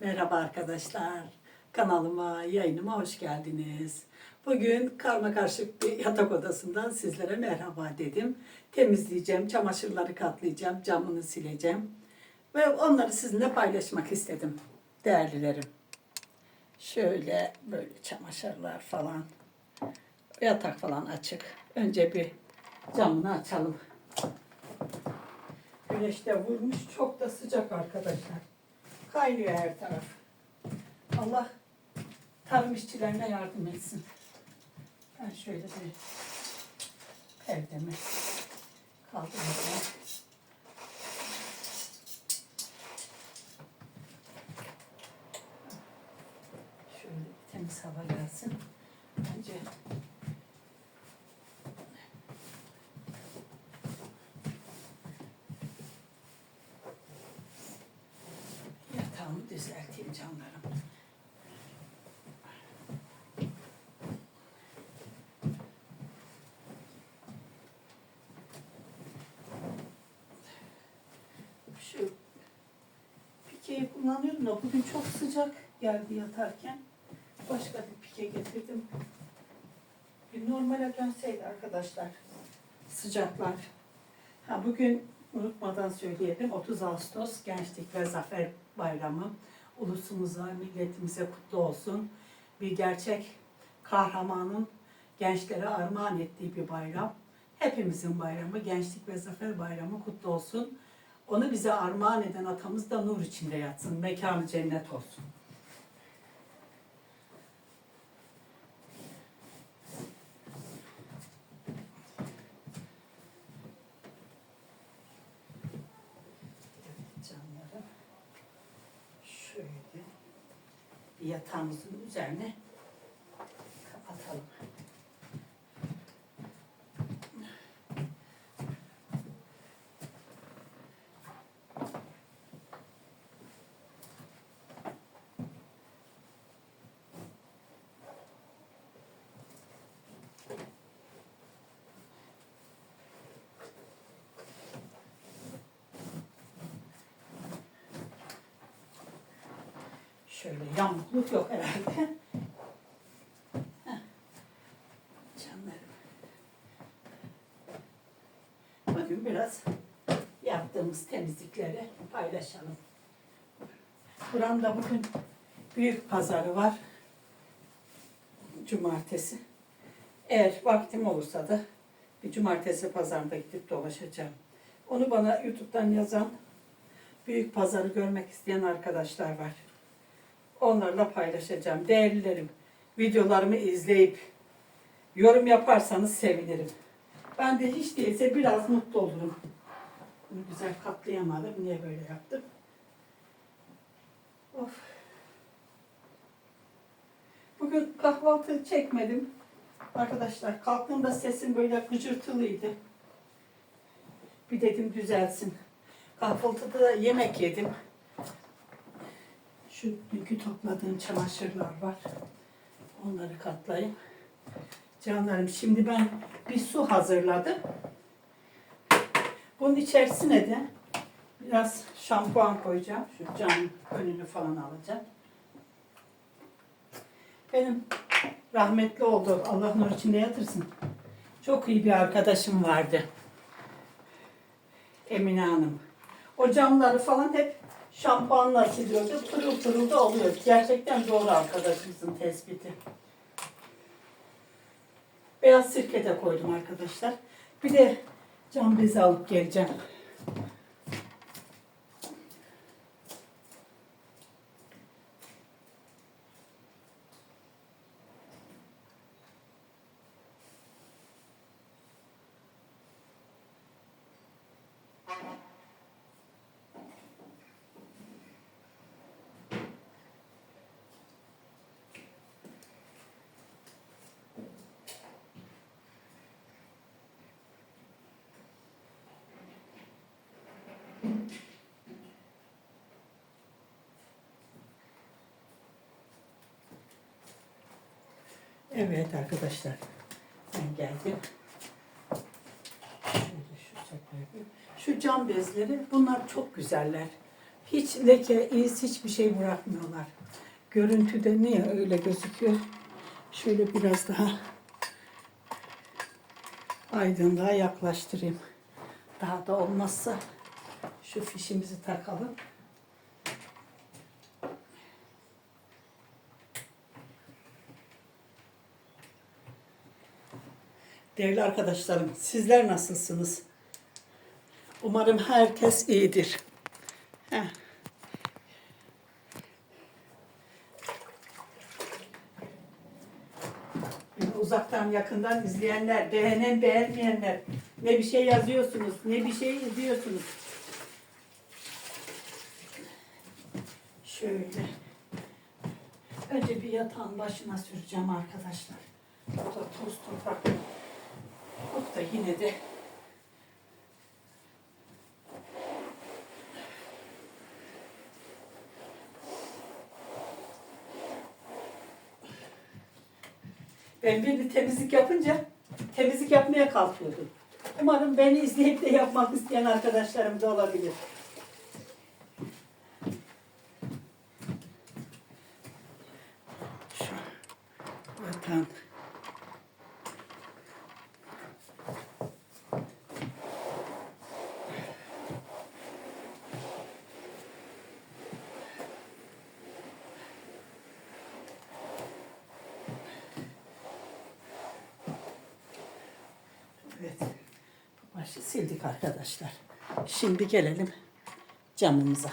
Merhaba arkadaşlar. Kanalıma, yayınıma hoş geldiniz. Bugün karma karışık bir yatak odasından sizlere merhaba dedim. Temizleyeceğim, çamaşırları katlayacağım, camını sileceğim. Ve onları sizinle paylaşmak istedim değerlilerim. Şöyle böyle çamaşırlar falan. Yatak falan açık. Önce bir camını açalım. Güneş de vurmuş. Çok da sıcak arkadaşlar. Kaynıyor her taraf. Allah tarım işçilerine yardım etsin. Ben şöyle bir perdemi kaldıracağım. Şöyle bir temiz hava gelsin. Bence yatağımı düzelteyim canlarım. Şu pikeyi kullanıyorum da bugün çok sıcak geldi yatarken. Başka bir pike getirdim. Bir normale dönseydi arkadaşlar sıcaklar. Ha bugün unutmadan söyleyelim 30 Ağustos Gençlik ve Zafer Bayramı. Ulusumuza, milletimize kutlu olsun. Bir gerçek kahramanın gençlere armağan ettiği bir bayram. Hepimizin bayramı, Gençlik ve Zafer Bayramı kutlu olsun. Onu bize armağan eden atamız da nur içinde yatsın. Mekanı cennet olsun. Evet canlarım. Şöyle bir yatağımızın üzerine kapatalım. Şöyle yamukluk yok herhalde. Canlarım. Bugün biraz yaptığımız temizlikleri paylaşalım. Buramda bugün büyük pazarı var. Cumartesi. Eğer vaktim olursa da bir cumartesi pazarında gidip dolaşacağım. Onu bana YouTube'dan yazan büyük pazarı görmek isteyen arkadaşlar var. Onlarla paylaşacağım. Değerlilerim, videolarımı izleyip yorum yaparsanız sevinirim. Ben de hiç değilse biraz mutlu olurum. Bunu güzel katlayamadım. Niye böyle yaptım? Of. Bugün kahvaltı çekmedim. Arkadaşlar kalktığımda sesim böyle gıcırtılıydı. Bir dedim düzelsin. Kahvaltıda da yemek yedim. Şu dünkü topladığım çamaşırlar var. Onları katlayayım. Canlarım şimdi ben bir su hazırladım. Bunun içerisine de biraz şampuan koyacağım. Şu camın önünü falan alacağım. Benim rahmetli oldu. Allah nur içinde yatırsın. Çok iyi bir arkadaşım vardı. Emine Hanım. O camları falan hep şampuanla siliyordu. Pırıl pırıl da oluyor. Gerçekten doğru arkadaşımızın tespiti. Beyaz sirke de koydum arkadaşlar. Bir de cam bezi alıp geleceğim. Evet arkadaşlar. Ben geldim. Şu cam bezleri bunlar çok güzeller. Hiç leke, iz, hiçbir şey bırakmıyorlar. Görüntüde niye öyle gözüküyor? Şöyle biraz daha aydınlığa yaklaştırayım. Daha da olmazsa şu fişimizi takalım. Değerli arkadaşlarım, sizler nasılsınız? Umarım herkes iyidir. Heh. Uzaktan yakından izleyenler, beğenen beğenmeyenler, ne bir şey yazıyorsunuz, ne bir şey izliyorsunuz. Şöyle. Önce bir yatağın başına süreceğim arkadaşlar. Bu toz toprak. Da yine de Ben bir temizlik yapınca temizlik yapmaya kalkıyordum. Umarım beni izleyip de yapmak isteyen arkadaşlarım da olabilir. Şu yatağın Evet. Başı sildik arkadaşlar. Şimdi gelelim camımıza.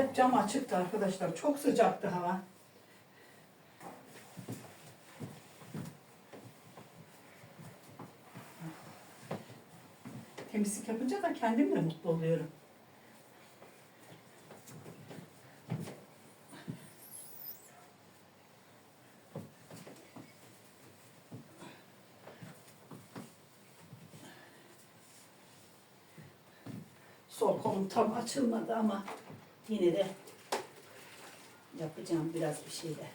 Hep cam açıktı arkadaşlar. Çok sıcaktı hava. Temizlik yapınca da kendim de mutlu oluyorum. Sol kolum tam açılmadı ama yine de yapacağım biraz bir şeyler.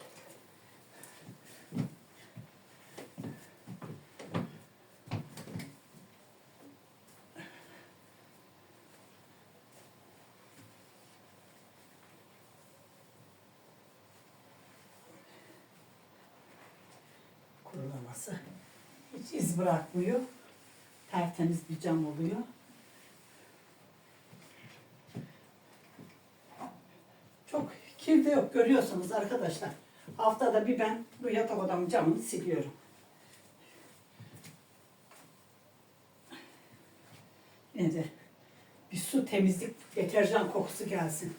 Kurulaması hiç iz bırakmıyor. Tertemiz bir cam oluyor. Çok kirde yok görüyorsunuz arkadaşlar. Haftada bir ben bu yatak odamın camını siliyorum. Yine de bir su temizlik deterjan kokusu gelsin.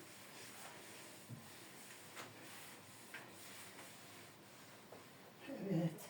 Evet.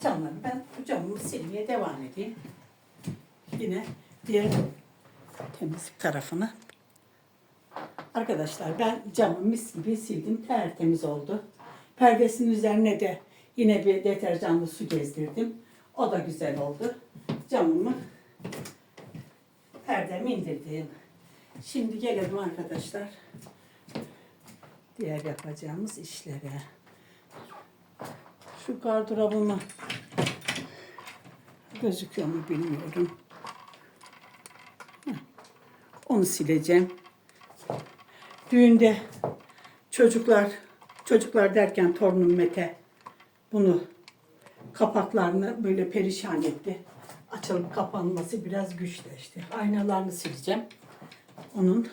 Camları ben camımı silmeye devam edeyim. Yine diğer temizlik tarafını. Arkadaşlar ben camı mis gibi sildim. Tertemiz oldu. Perdesinin üzerine de yine bir deterjanlı su gezdirdim. O da güzel oldu. Camımı perdemi indirdim. Şimdi gelelim arkadaşlar diğer yapacağımız işlere. Şu gardırobuma gözüküyor mu bilmiyorum. Onu sileceğim. Düğünde çocuklar, çocuklar derken torunum Mete bunu kapaklarını böyle perişan etti. Açılıp kapanması biraz güçleşti. Aynalarını sileceğim. Onun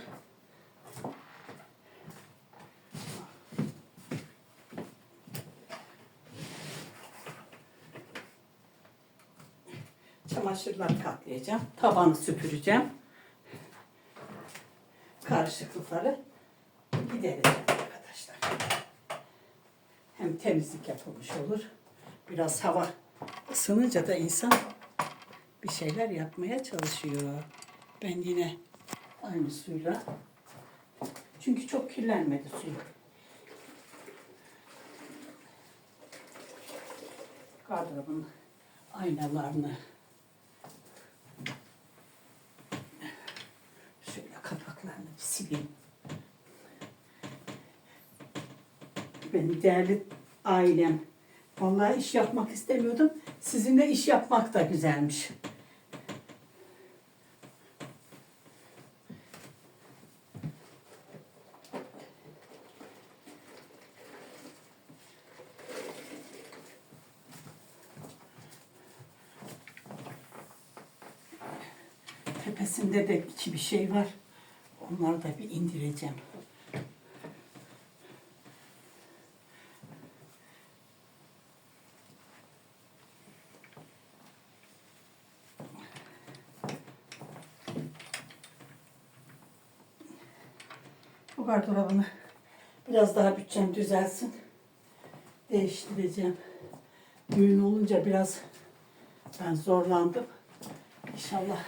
Çamaşırları katlayacağım. Tabanı süpüreceğim. karışıklıkları gidereceğim arkadaşlar. Hem temizlik yapılmış olur. Biraz hava ısınınca da insan bir şeyler yapmaya çalışıyor. Ben yine aynı suyla çünkü çok kirlenmedi suyu. Gardırobun aynalarını şöyle kapaklarını bir sileyim. Benim değerli ailem. Vallahi iş yapmak istemiyordum. Sizinle iş yapmak da güzelmiş. Tepesinde de iki bir şey var. Onları da bir indireceğim. Bu gardırobunu biraz daha bütçem düzelsin. Değiştireceğim. Düğün olunca biraz ben zorlandım. İnşallah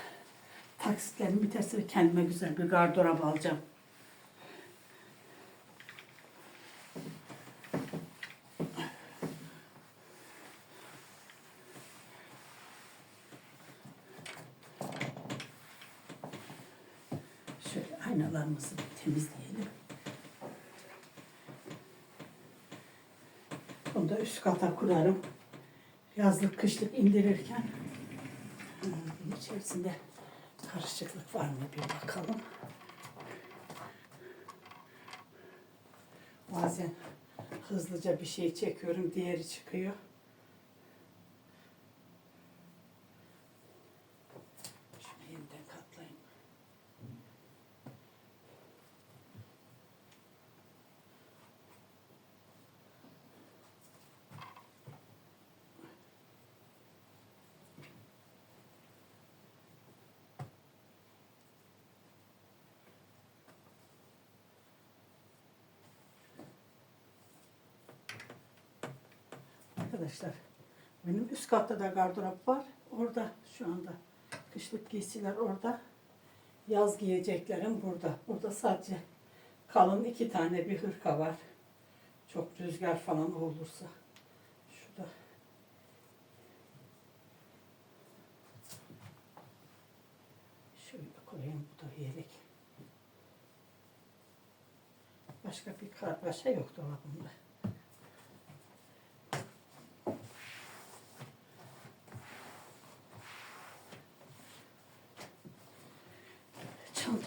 taksitlerim biterse kendime güzel bir gardırop alacağım. Şöyle aynalarımızı bir kata kurarım. Yazlık kışlık indirirken bunun içerisinde karışıklık var mı bir bakalım. Bazen hızlıca bir şey çekiyorum, diğeri çıkıyor. Arkadaşlar benim üst katta da gardırop var. Orada şu anda kışlık giysiler orada. Yaz giyeceklerim burada. Burada sadece kalın iki tane bir hırka var. Çok rüzgar falan olursa. Şurada. Şöyle koyayım bu da yelek. Başka bir kargaşa yok dolabımda.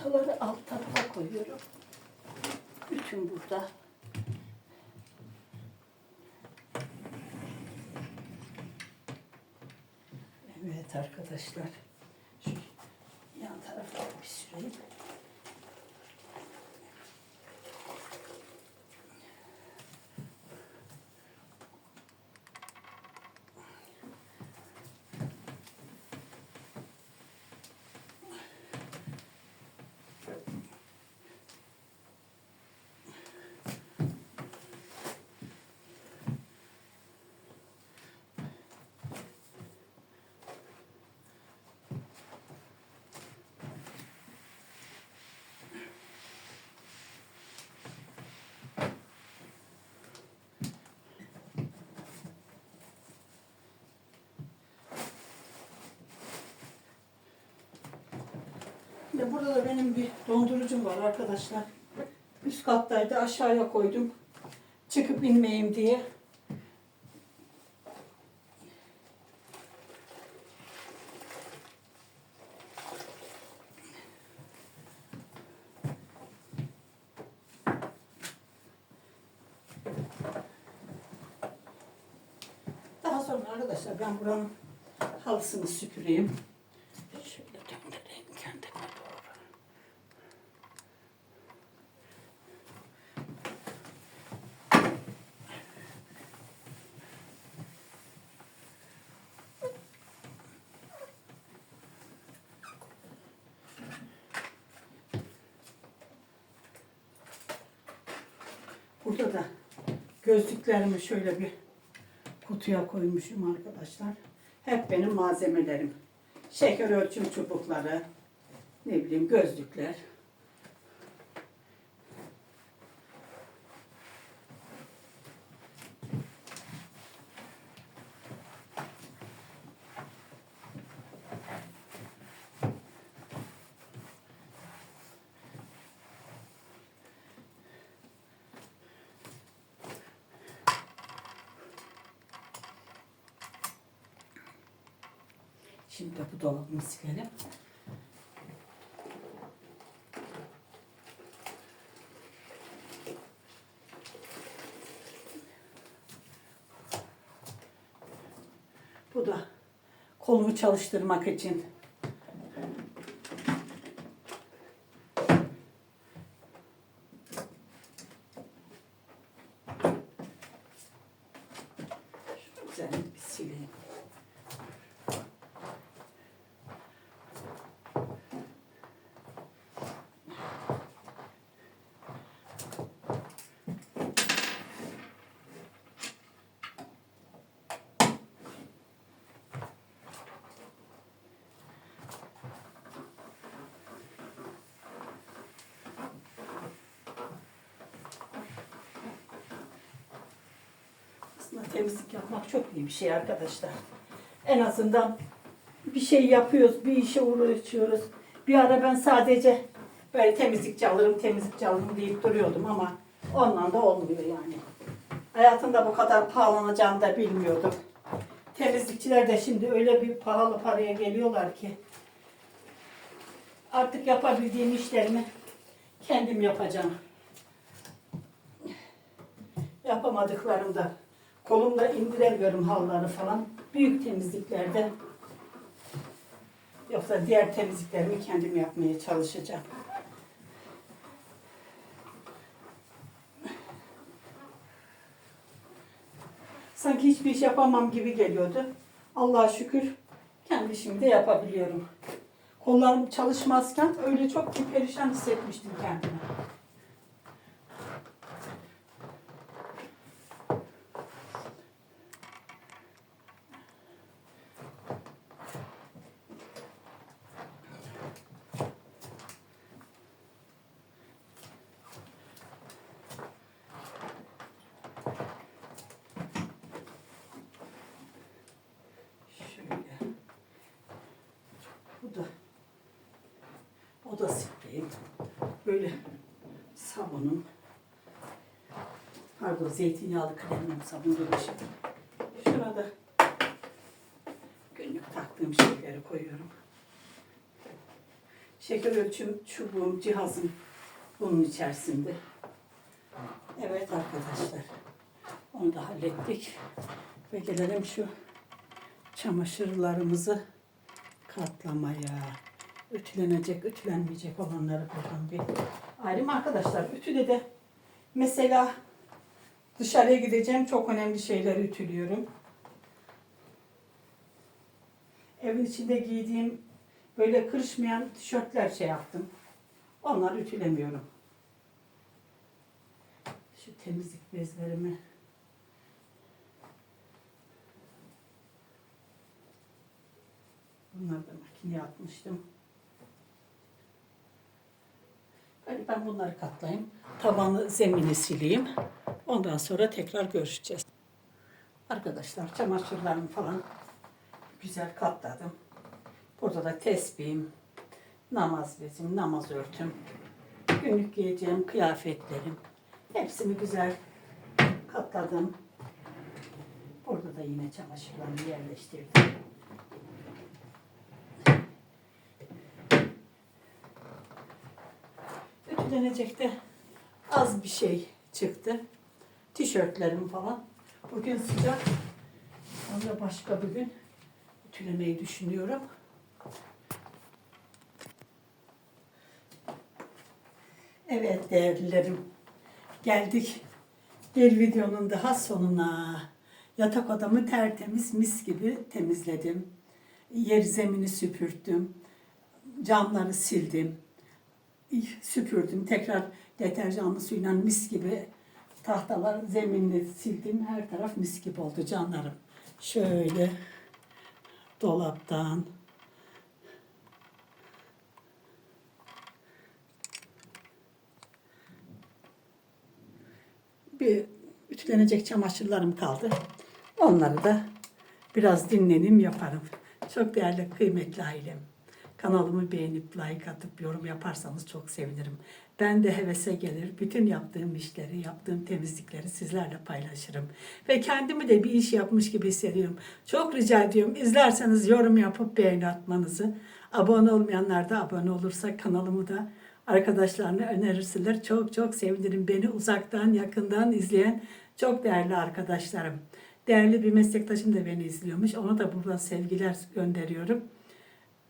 Çantaları alt tarafa koyuyorum. Bütün burada. Evet arkadaşlar. Şu yan tarafa bir süreyim. Bir de burada da benim bir dondurucum var arkadaşlar. Üst kattaydı aşağıya koydum. Çıkıp inmeyeyim diye. Daha sonra arkadaşlar ben buranın halısını süpüreyim. Şöyle döndüreyim kendime doğru. Burada da gözlüklerimi şöyle bir kutuya koymuşum arkadaşlar. Hep benim malzemelerim. Şeker ölçüm çubukları, ne bileyim gözlükler. Şimdi de bu dolabımı. Bu da kolumu çalıştırmak için. Şunu güzel bir sileyim. Aslında temizlik yapmak çok iyi bir şey arkadaşlar. En azından bir şey yapıyoruz, bir işe uğraşıyoruz. Bir ara ben sadece böyle temizlikçi alırım, temizlikçi alırım deyip duruyordum ama ondan da olmuyor yani. Hayatımda bu kadar pahalanacağını da bilmiyordum. Temizlikçiler de şimdi öyle bir pahalı paraya geliyorlar ki artık yapabildiğim işlerimi kendim yapacağım. Yapamadıklarımda kolumda indiremiyorum halları falan. Büyük temizliklerde yoksa diğer temizliklerimi kendim yapmaya çalışacağım. Sanki hiçbir iş yapamam gibi geliyordu. Allah'a şükür kendi işimi de yapabiliyorum. Kollarım çalışmazken öyle çok perişan hissetmiştim kendimi. Şöyle. Bu da o da. Böyle sabunum. Pardon zeytinyağlı kremim sabun gibi şey. Şurada günlük taktığım şeyleri koyuyorum. Şeker ölçüm çubuğum, cihazım bunun içerisinde. Evet arkadaşlar. Onu da hallettik. Ve gelelim şu çamaşırlarımızı katlamaya. Ütülenecek, ütülenmeyecek olanları buradan bir ayrım. Arkadaşlar ütüde de mesela dışarıya gideceğim çok önemli şeyleri ütülüyorum. Evin içinde giydiğim böyle kırışmayan tişörtler şey yaptım. Onları ütülemiyorum. Şu temizlik bezlerimi Bunları da makineye atmıştım. Hadi ben bunları katlayayım. Tabanı zemini sileyim. Ondan sonra tekrar görüşeceğiz. Arkadaşlar çamaşırlarımı falan güzel katladım. Burada da tesbihim, namaz bezim, namaz örtüm, günlük giyeceğim kıyafetlerim. Hepsini güzel katladım. Burada da yine çamaşırlarımı yerleştirdim. Ütülenecek de az bir şey çıktı. Tişörtlerim falan. Bugün sıcak. Sonra başka bir gün ütülemeyi düşünüyorum. Evet değerlilerim. Geldik bir videonun daha sonuna. Yatak odamı tertemiz mis gibi temizledim. Yer zemini süpürttüm. Camları sildim süpürdüm. Tekrar deterjanlı suyla mis gibi tahtalar zeminini sildim. Her taraf mis gibi oldu canlarım. Şöyle dolaptan bir ütülenecek çamaşırlarım kaldı. Onları da biraz dinlenim yaparım. Çok değerli kıymetli ailem. Kanalımı beğenip like atıp yorum yaparsanız çok sevinirim. Ben de hevese gelir. Bütün yaptığım işleri, yaptığım temizlikleri sizlerle paylaşırım. Ve kendimi de bir iş yapmış gibi hissediyorum. Çok rica ediyorum izlerseniz yorum yapıp beğeni atmanızı. Abone olmayanlar da abone olursa kanalımı da arkadaşlarına önerirseler çok çok sevinirim. Beni uzaktan yakından izleyen çok değerli arkadaşlarım. Değerli bir meslektaşım da beni izliyormuş. Ona da buradan sevgiler gönderiyorum.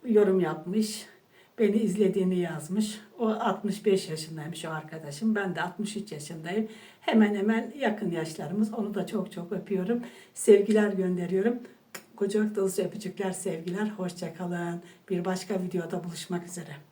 Yorum yapmış. Beni izlediğini yazmış. O 65 yaşındaymış o arkadaşım. Ben de 63 yaşındayım. Hemen hemen yakın yaşlarımız. Onu da çok çok öpüyorum. Sevgiler gönderiyorum. Kucak dolusu öpücükler, sevgiler. Hoşçakalın. Bir başka videoda buluşmak üzere.